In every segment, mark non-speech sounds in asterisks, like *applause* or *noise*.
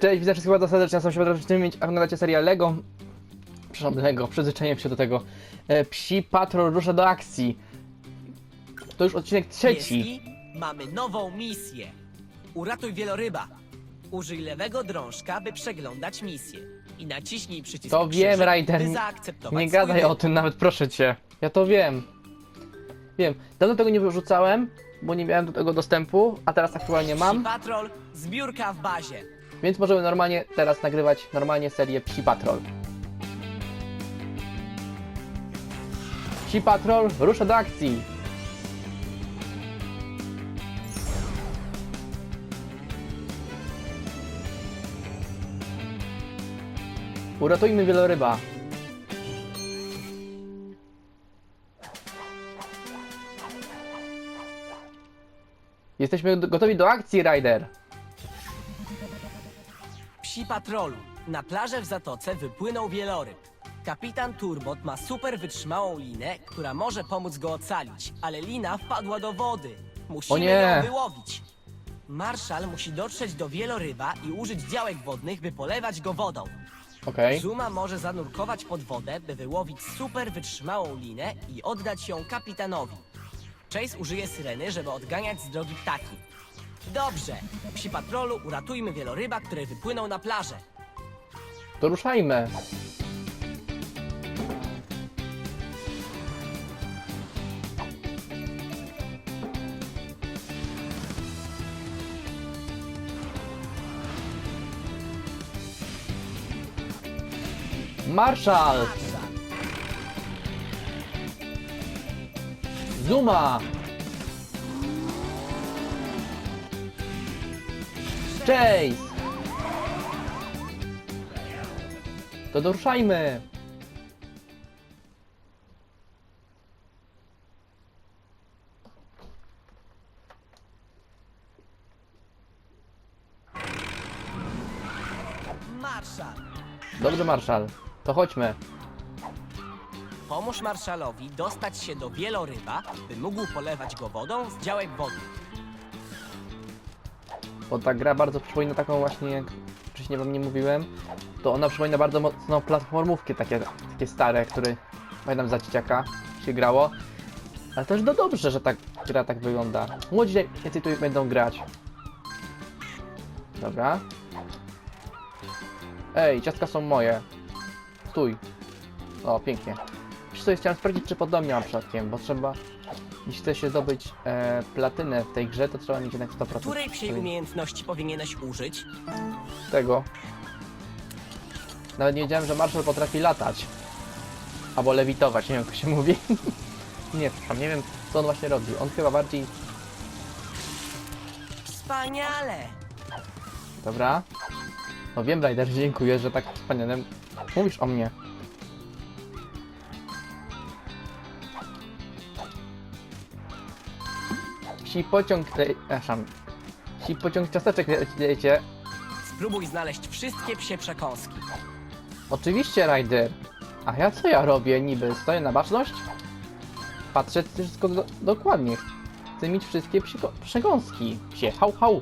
Cześć, witam wszystkich bardzo serdecznie, nazywam się Paweł mieć, a oglądacie serial Lego. Przepraszam, Lego, przyzwyczaiłem się do tego. E, Psi Patrol rusza do akcji. To już odcinek trzeci. Pieski, mamy nową misję. Uratuj wieloryba. Użyj lewego drążka, by przeglądać misję. I naciśnij przycisk To wiem, Ryder. by zaakceptować Nie swój gadaj wybór. o tym nawet, proszę cię. Ja to wiem. Wiem. Dawno tego nie wyrzucałem, bo nie miałem do tego dostępu, a teraz aktualnie Psi mam, Patrol, zbiórka w bazie. Więc możemy normalnie teraz nagrywać normalnie serię Psi Patrol. Psi Patrol rusza do akcji. Uratujmy wieloryba. Jesteśmy gotowi do akcji, Ryder. Psi Patrolu. Na plażę w Zatoce wypłynął wieloryb. Kapitan Turbot ma super wytrzymałą linę, która może pomóc go ocalić, ale lina wpadła do wody. Musimy nie. ją wyłowić. Marszal musi dotrzeć do wieloryba i użyć działek wodnych, by polewać go wodą. Okej. Zuma może zanurkować pod wodę, by wyłowić super wytrzymałą linę i oddać ją kapitanowi. Chase użyje syreny, żeby odganiać z drogi ptaki. Dobrze, psi patrolu uratujmy wieloryba, który wypłynął na plażę. To ruszajmy. Marszal! Zuma! Chase! To doruszajmy! Marszal! Dobrze, Marszal. To chodźmy. Pomóż marszalowi dostać się do wieloryba, by mógł polewać go wodą z działek wodnych. Bo ta gra bardzo przypomina taką właśnie, jak wcześniej wam nie mówiłem, to ona przypomina bardzo mocno platformówki takie, takie stare, które pamiętam za dzieciaka się grało. Ale też no dobrze, że ta gra tak wygląda. Młodzi jacy tu będą grać. Dobra. Ej, ciastka są moje. Stój. O, pięknie. Wiesz co, chciałem sprawdzić, czy podobnie mam przypadkiem, bo trzeba... Jeśli chce się zdobyć e, platynę w tej grze, to trzeba mieć jednak 100%. Której psiej Czyli- umiejętności powinieneś użyć? tego. Nawet nie wiedziałem, że Marshall potrafi latać. Albo lewitować, nie wiem jak to się mówi. *laughs* nie, przepraszam, nie wiem co on właśnie robi. On chyba bardziej... Wspaniale! Dobra. No wiem, Ryder, dziękuję, że tak wspaniale mówisz o mnie. Psi pociąg tej... Przepraszam. Psi pociąg ciasteczek lecie. Spróbuj znaleźć wszystkie psie przekąski. Oczywiście, Ryder. A ja co ja robię niby? Stoję na baczność? Patrzę wszystko do, dokładnie. Chcę mieć wszystkie przekąski. Psie, hał, hał.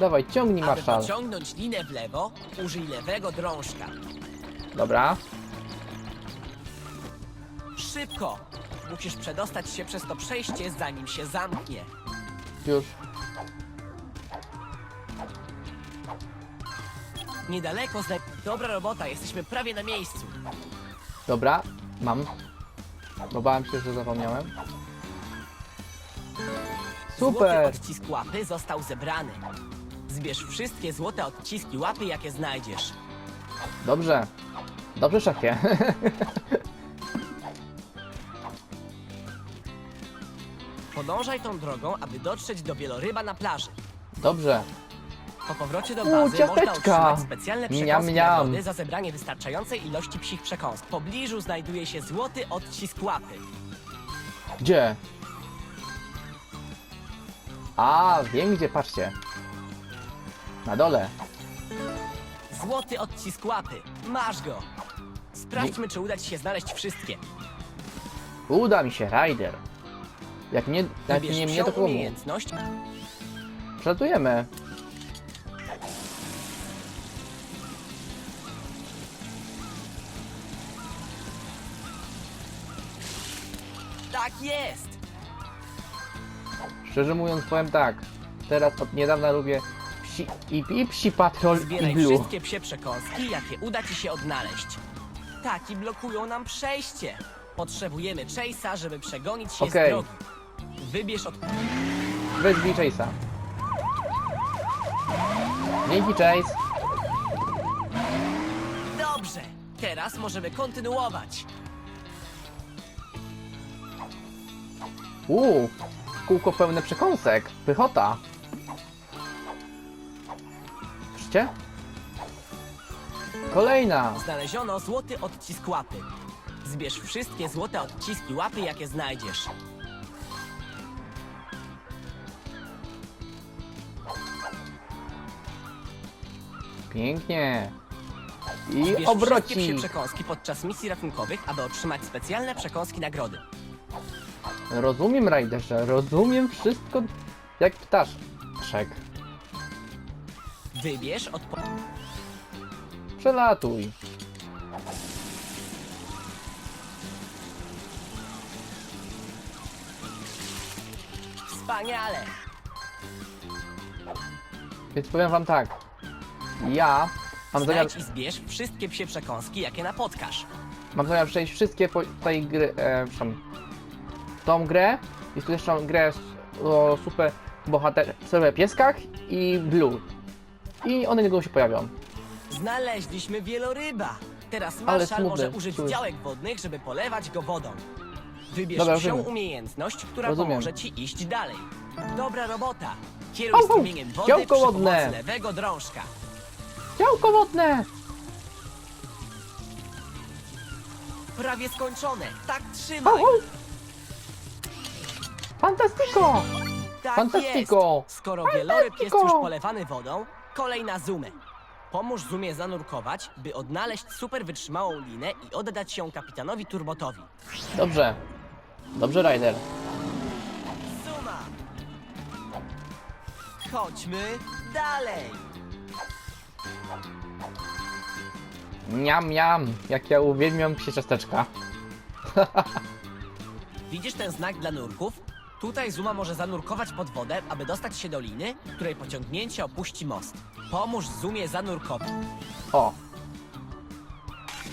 Dawaj, ciągnij, Aby marszal. pociągnąć linę w lewo, użyj lewego drążka. Dobra. Szybko! Musisz przedostać się przez to przejście, zanim się zamknie. Już. Niedaleko znaj... Dobra robota, jesteśmy prawie na miejscu. Dobra. Mam. Bo bałem się, że zapomniałem. Złoty Super! odcisk łapy został zebrany. Zbierz wszystkie złote odciski łapy, jakie znajdziesz. Dobrze. Dobrze, szefie. *laughs* Podążaj tą drogą, aby dotrzeć do wieloryba na plaży. Dobrze. Po powrocie do U, bazy można ciasteczka! otrzymać specjalne przekąski nagrody za zebranie wystarczającej ilości psich przekąsk. W pobliżu znajduje się złoty odcisk łapy. Gdzie? A, wiem gdzie, patrzcie. Na dole. Złoty odcisk łapy. Masz go. Sprawdźmy, czy uda ci się znaleźć wszystkie. Uda mi się, Ryder. Jak nie, jak Wybierz nie mnie, psią to komu? umiejętność Przelatujemy. Tak jest! Szczerze mówiąc, powiem tak. Teraz od niedawna lubię psi, i, i psi patrol i Zbieraj blue. wszystkie psie przekąski, jakie uda ci się odnaleźć. Taki blokują nam przejście. Potrzebujemy Chase'a, żeby przegonić się Okej. z drogi. Wybierz od... Wezwij Chase'a. Dzięki Chase. Dobrze! Teraz możemy kontynuować. Uuu, kółko pełne przekąsek. Pychota. Słyszycie? Kolejna. Znaleziono złoty odcisk łapy. Zbierz wszystkie złote odciski łapy, jakie znajdziesz. Pięknie. I wszystkie psie obroci. przekąski podczas misji ratunkowych, aby otrzymać specjalne przekąski nagrody. Rozumiem, Rajderze, rozumiem wszystko jak ptaszek. Wybierz odpo... Przelatuj. Wspaniale! Więc powiem wam tak. Ja mam zamiar, Znajdź i zbierz wszystkie psie przekąski, jakie napotkasz. mam zamiar przejść wszystkie po tej gry, e, przepraszam, tą grę i tu jeszcze mam grę o super bohater, super pieskach i blue. I one niedługo się pojawią. Znaleźliśmy wieloryba. Teraz Marszal smutny, może użyć czuć. działek wodnych, żeby polewać go wodą. Wybierz Dobra, rozumiem. umiejętność, która Rozumiem. pomoże ci iść dalej. Dobra robota. Kieruj Au, au, strumieniem wody działko przy wodne. pomocy lewego drążka. Działko wodne! Prawie skończone. Tak Au, trzymaj. au. Fantastico! Tak Fantastico! jest. Skoro wieloryb jest już polewany wodą, kolej na Zoomę. Pomóż Zoomie zanurkować, by odnaleźć super wytrzymałą linę i oddać ją kapitanowi Turbotowi. Dobrze. Dobrze, Ryder. Zuma! Chodźmy dalej! Miam, miam. Jak ja uwielbiam psie ciasteczka. *laughs* Widzisz ten znak dla nurków? Tutaj Zuma może zanurkować pod wodę, aby dostać się do liny, której pociągnięcie opuści most. Pomóż Zumie zanurkować. O.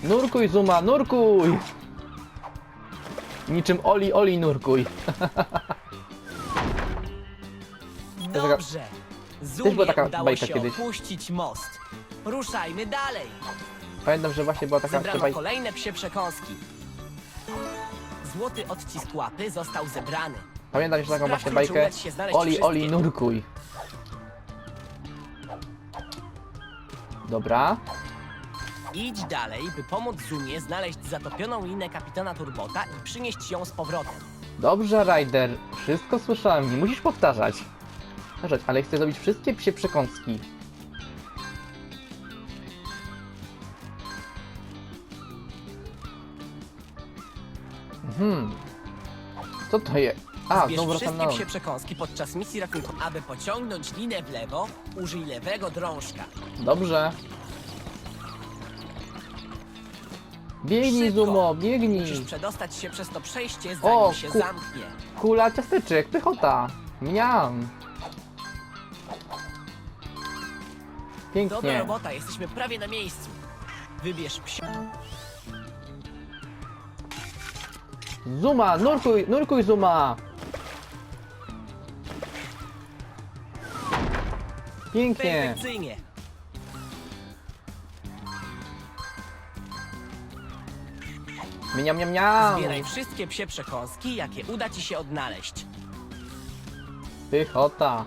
Nurkuj, Zuma, nurkuj! Niczym Oli, Oli, nurkuj. *laughs* taka- Dobrze! Zumie była taka udało bajka się kiedyś. opuścić most. Ruszajmy dalej! Pamiętam, że właśnie była taka Zebrano kolejne psie przekąski. Złoty odcisk łapy został zebrany. Pamiętam jeszcze taką Sprawdźmy, właśnie czy bajkę. uda ci się znaleźć Oli, wszystkie. Oli, nurkuj. Dobra. Idź dalej, by pomóc Zumie znaleźć zatopioną linę kapitana Turbota i przynieść ją z powrotem. Dobrze, Ryder. Wszystko słyszałem, nie musisz powtarzać. Powtarzać, ale chcę zrobić wszystkie psie przekąski. Mhm. Co to jest? A, Zbierz znowu wracam wszystkie na psie przekąski podczas misji ratunku. Aby pociągnąć linę w lewo, użyj lewego drążka. Dobrze. Biegnij, Szybko. Zumo, biegnij. Musisz przedostać się przez to przejście, zanim O, się ku- zamknie. Kula ciasteczek, pychota. Miam. Dobra Pięknie. robota, jesteśmy prawie na miejscu. Wybierz psi... Zuma, nurkuj, nurkuj, Zuma. Pięknie. Perfekcyjnie. Miam, miam, miam. Zbieraj wszystkie psie przekąski, jakie uda ci się odnaleźć. Pychota.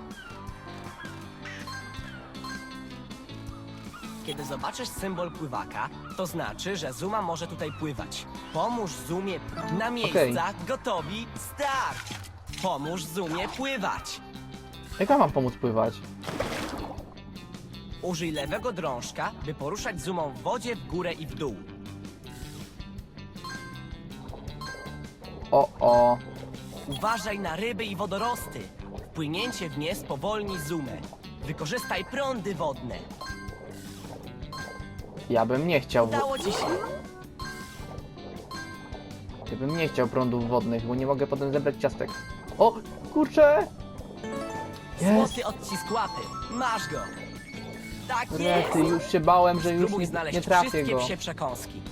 Kiedy zobaczysz symbol pływaka, to znaczy, że Zuma może tutaj pływać. Pomóż Zumie na miejsca, gotowi, start! Pomóż Zumie pływać! Jak ja mam pomóc pływać? Użyj lewego drążka, by poruszać Zumą w wodzie w górę i w dół. O, o. Uważaj na ryby i wodorosty. Wpłynięcie w nie spowolni zoomę. Wykorzystaj prądy wodne. Ja bym nie chciał. Udało ci się. Ja bym nie chciał prądów wodnych, bo nie mogę potem zebrać ciastek. O, kurczę! Jest! Złoty odcisk łapy. Masz go. Tak jest. Rety, już się bałem, że już Spróbuj nie, znaleźć nie trafię wszystkie go. psie przekąski.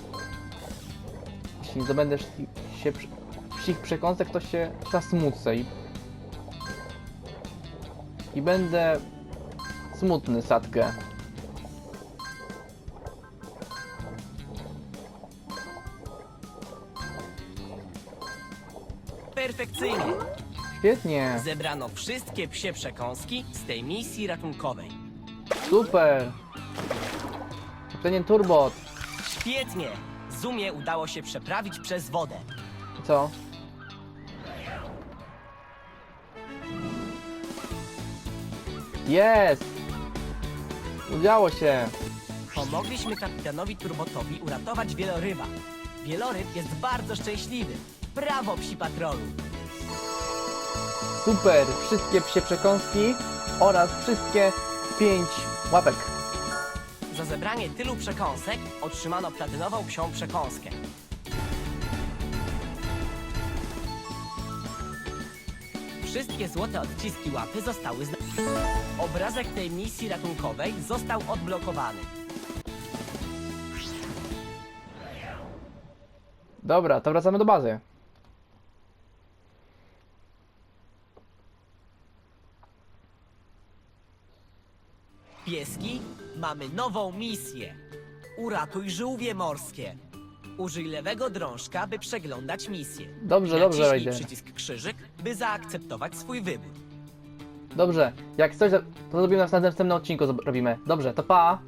Jeśli zdobędę szli- się przy- psich przekąsek, to się zasmucę i... I będę smutny, Satkę. Perfekcyjnie. Świetnie, Zebrano wszystkie psie przekąski z tej misji ratunkowej. super! Kapitanie Turbot, Świetnie. Zoomie udało się przeprawić przez wodę. co? Jest! Udało się! Pomogliśmy kapitanowi Turbotowi uratować wieloryba. Wieloryb jest bardzo szczęśliwy. Brawo, psi patrolu! Super! Wszystkie psie przekąski oraz wszystkie pięć łapek. Za zebranie tylu przekąsek otrzymano platynową psią przekąskę. Wszystkie złote odciski łapy zostały zna... Obrazek tej misji ratunkowej został odblokowany. Dobra, to wracamy do bazy. Pieski, mamy nową misję. Uratuj żółwie morskie. Użyj lewego drążka, by przeglądać misję. Dobrze, dobrze, Naciśnij Raider. przycisk krzyżyk, by zaakceptować swój wybór. Dobrze, jak coś, to zrobimy na następnym odcinku, zrobimy. Dobrze, to pa!